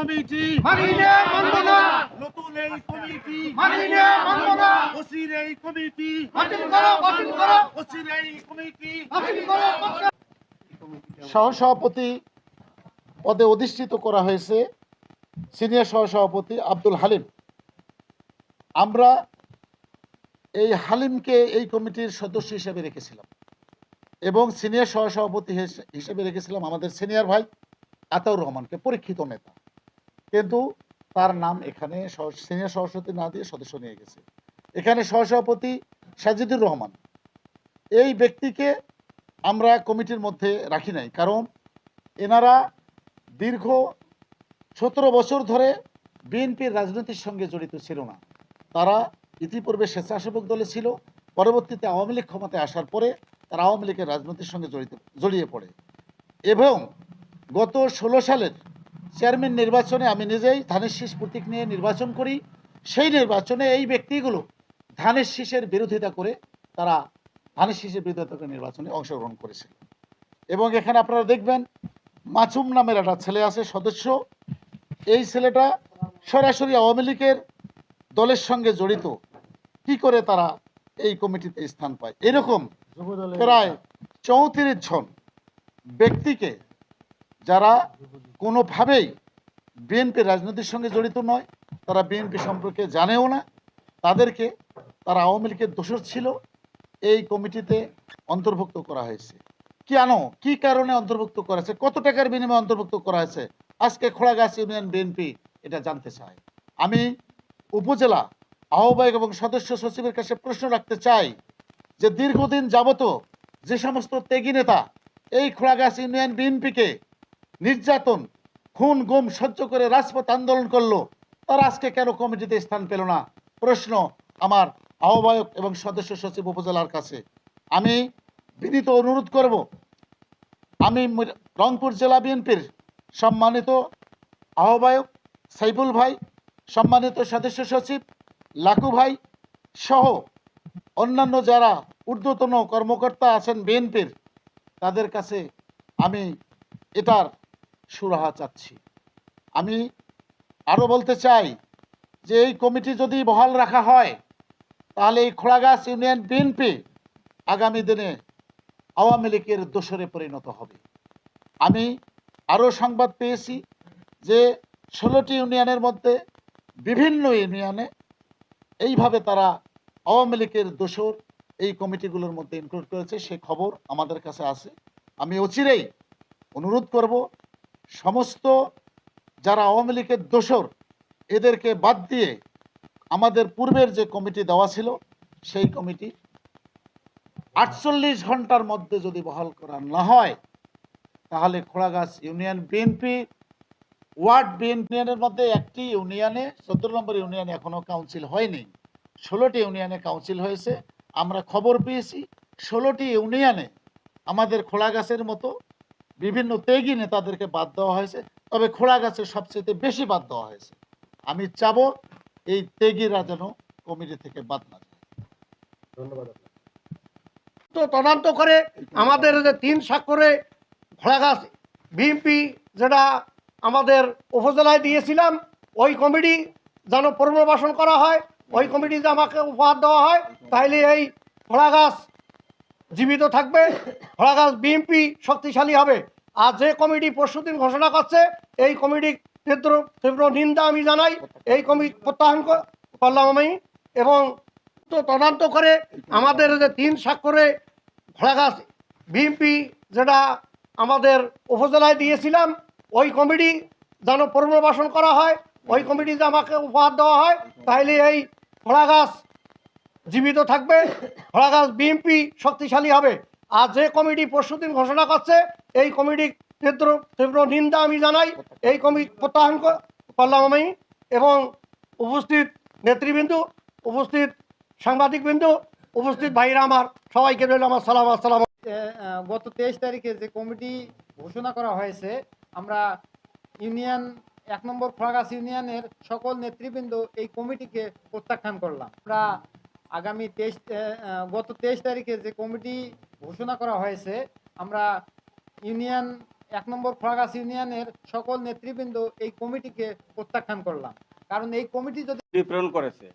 Committee. মানি মানব না নতুন এই কমিটি। মানি মানব না ওসির এই কমিটি। বাতিল করো বাতিল করো। ওসির এই কমিটি। বাতিল করো। সহসভাপতি পদে অধিষ্ঠিত করা হয়েছে সিনিয়র সহসভাপতি আব্দুল হালিম। আমরা এই হালিমকে এই কমিটির সদস্য হিসেবে রেখেছিলাম এবং সিনিয়র সহসভাপতি হিস- হিসেবে রেখেছিলাম আমাদের সিনিয়র ভাই আতাউর রহমানকে পরীক্ষিত নেতা। কিন্তু তার নাম এখানে সিনিয়র সহসভাপতি না দিয়ে সদস্য নিয়ে গেছে। এখানে সহসভাপতি সাজিদুর রহমান। এই ব্যক্তিকে আমরা কমিটির মধ্যে রাখি নাই, কারণ এনারা দীর্ঘ সতেরো বছর ধরে বিএনপির রাজনীতির সঙ্গে জড়িত ছিল না। তারা ইতিপূর্বে স্বেচ্ছাসেবক দলে ছিল, পরবর্তীতে আওয়ামী লীগ ক্ষমতায় আসার পরে তারা আওয়ামী লীগের রাজনীতির সঙ্গে জড়িত জড়িয়ে পড়ে। এবং গত ষোলো সালের চেয়ারম্যান নির্বাচনে আমি নিজেই ধানের শীষ প্রতীক নিয়ে নির্বাচন করি। সেই নির্বাচনে এই ব্যক্তিগুলো ধানের শীষের বিরোধিতা করে তারা ধানের শীষের বিরোধিতা করে নির্বাচনে অংশগ্রহণ করেছিল। এবং এখানে আপনারা দেখবেন মাছুম নামের একটা ছেলে আছে সদস্য। এই ছেলেটা সরাসরি আওয়ামী লীগের দলের সঙ্গে জড়িত। কি করে তারা এই কমিটিতে স্থান পায়? এরকম প্রায় চৌত্রিশ জন ব্যক্তিকে যারা কোনোভাবেই বিএনপি রাজনীতির সঙ্গে জড়িত নয়, তারা বিএনপি সম্পর্কে জানেও না, তাদেরকে তারা আওয়ামী লীগের দোষর ছিল। এই কমিটিতে অন্তর্ভুক্ত করা হয়েছে। কেন? কি কারণে অন্তর্ভুক্ত করা হয়েছে? কত টাকার বিনিময়ে অন্তর্ভুক্ত করা হয়েছে? আজকে খোলাগাছ ইউনিয়ন বিএনপি এটা জানতে চায়। আমি উপজেলা আহ্বায়ক এবং সদস্য সচিবের কাছে প্রশ্ন রাখতে চাই যে দীর্ঘদিন যাবত যে সমস্ত ত্যাগী নেতা এই খোলাগাছ ইউনিয়ন বিএনপিকে নির্যাতন, খুন, গুম সহ্য করে রাজপথ আন্দোলন করল, তারা আজকে কেন কমিটিতে স্থান পেল না? প্রশ্ন আমার আহ্বায়ক এবং সদস্য সচিব উপজেলার কাছে। আমি বিনীত অনুরোধ করব, আমি রংপুর জেলা বিএনপির সম্মানিত আহ্বায়ক সাইফুল ভাই, সম্মানিত সদস্য সচিব লাকু ভাই সহ অন্যান্য যারা ঊর্ধ্বতন কর্মকর্তা আছেন বিএনপির, তাদের কাছে আমি এটার সুরাহা চাচ্ছি। আমি আরও বলতে চাই যে এই কমিটি যদি বহাল রাখা হয়, তাহলে এই খোলাগাছ ইউনিয়ন বিএনপি আগামী দিনে আওয়ামী লীগের দোসরে পরিণত হবে। আমি আরও সংবাদ পেয়েছি যে ষোলোটি ইউনিয়নের মধ্যে বিভিন্ন ইউনিয়নে এইভাবে তারা আওয়ামী লীগের দোসর এই কমিটিগুলোর মধ্যে ইনক্লুড করেছে, সে খবর আমাদের কাছে আছে। আমি অচিরেই অনুরোধ করব সমস্ত যারা আওয়ামী লীগের দোসর এদেরকে বাদ দিয়ে আমাদের পূর্বের যে কমিটি দেওয়া ছিল, সেই কমিটি আটচল্লিশ ঘণ্টার মধ্যে যদি বহাল করা না হয়, তাহলে খোড়াগাছ ইউনিয়ন বিএনপি, ওয়ার্ড বিএনপিএনের মধ্যে একটি ইউনিয়নে চোদ্দ নম্বর ইউনিয়নে এখনও কাউন্সিল হয়নি। ষোলোটি ইউনিয়নে কাউন্সিল হয়েছে, আমরা খবর পেয়েছি, ষোলোটি ইউনিয়নে আমাদের খোলাগাছের মতো বিভিন্ন ত্যাগী নেতাদেরকে বাদ দেওয়া হয়েছে তবে খোলাগাছের সবচেয়ে বেশি বাদ দেওয়া হয়েছে। আমি চাব এই ত্যাগীরা যেন কমিটি থেকে বাদ না যায়। তো তদন্ত করে আমাদের যে তিন স্বাক্ষরে ঘোড়াগাছ বিএনপি যেটা আমাদের উপজেলায় দিয়েছিলাম ওই কমিটি যেন পুনর্বাসন করা হয় ওই কমিটি যে আমাকে উপহার দেওয়া হয় তাহলে এই ঘোড়াগাছ জীবিত থাকবে ঘোড়াগাছ বিএনপি শক্তিশালী হবে। আর যে কমিটি পরশুদিন ঘোষণা করছে, এই কমিটি তীব্র তীব্র নিন্দা আমি জানাই। এই কমিটি প্রত্যাহার করলাম আমি। এবং তো তদন্ত করে আমাদের যে তিন স্বাক্ষরে ঘোড়াগাছ বিএনপি যেটা আমাদের উপজেলায় দিয়েছিলাম, ওই কমিটি যেন পুনর্বাসন করা হয়, ওই কমিটিতে আমাকে উপহার দেওয়া হয় তাহলে এই ঘোড়াগাছ জীবিত থাকবে। ঘোড়াগাছ বিএনপি শক্তিশালী হবে। আর যে কমিটি পরশুদিন ঘোষণা করছে, এই কমিটি তীব্র তীব্র নিন্দা আমি জানাই। এই কমিটি প্রত্যাহার করলাম আমি। এবং উপস্থিত নেতৃবৃন্দ, উপস্থিত সাংবাদিকবৃন্দ, উপস্থিত ভাইরা আমার, সবাইকে রইল আমার সালাম, আসসালাম। গত তেইশ তারিখে যে কমিটি ঘোষণা করা হয়েছে, আমরা ইউনিয়ন, এক নম্বর খোলাগাছ ইউনিয়নের সকল নেতৃবৃন্দ এই কমিটিকে প্রত্যাখ্যান করলাম। আমরা আগামী তেইশ গত তেইশ তারিখে যে কমিটি ঘোষণা করা হয়েছে আমরা ইউনিয়ন এক নম্বর খোলাগাছ ইউনিয়নের সকল নেতৃবৃন্দ এই কমিটিকে প্রত্যাখ্যান করলাম। কারণ এই কমিটি যদি প্রেরণ করেছে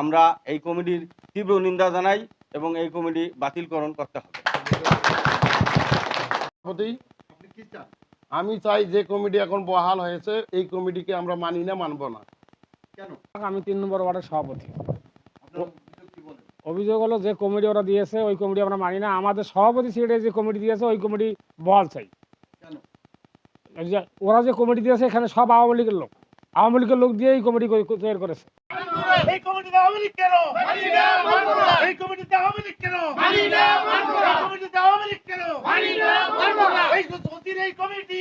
আমরা এই কমিটির তীব্র নিন্দা জানাই এবং এই কমিটি বাতিলকরণ করতে হবে। আমি চাই যে কমিটি এখন বহাল হয়েছে এই কমিটিকে আমরা মানি না মানব না। কেন? আমি তিন নম্বর ওয়ার্ডের সভাপতি। অভিযোগ হলো যে কমিটি ওরা দিয়েছে ওই কমিটি আমরা মানি না। আমাদের সভাপতি সিটে যে কমিটি দিয়েছে ওই কমিটি বল চাই। ওরা যে কমিটি দিয়েছে এখানে সব আওয়ামী লীগের লোক। আওয়ামী লীগের লোক দিয়ে এই কমিটি তৈরি করেছে। এই কমিটিতে আওয়ামী লীগ কেন? এই কমিটিতে আওয়ামী লীগ কেন? এই কমিটিতে আওয়ামী লীগ কেন? এই কমিটি।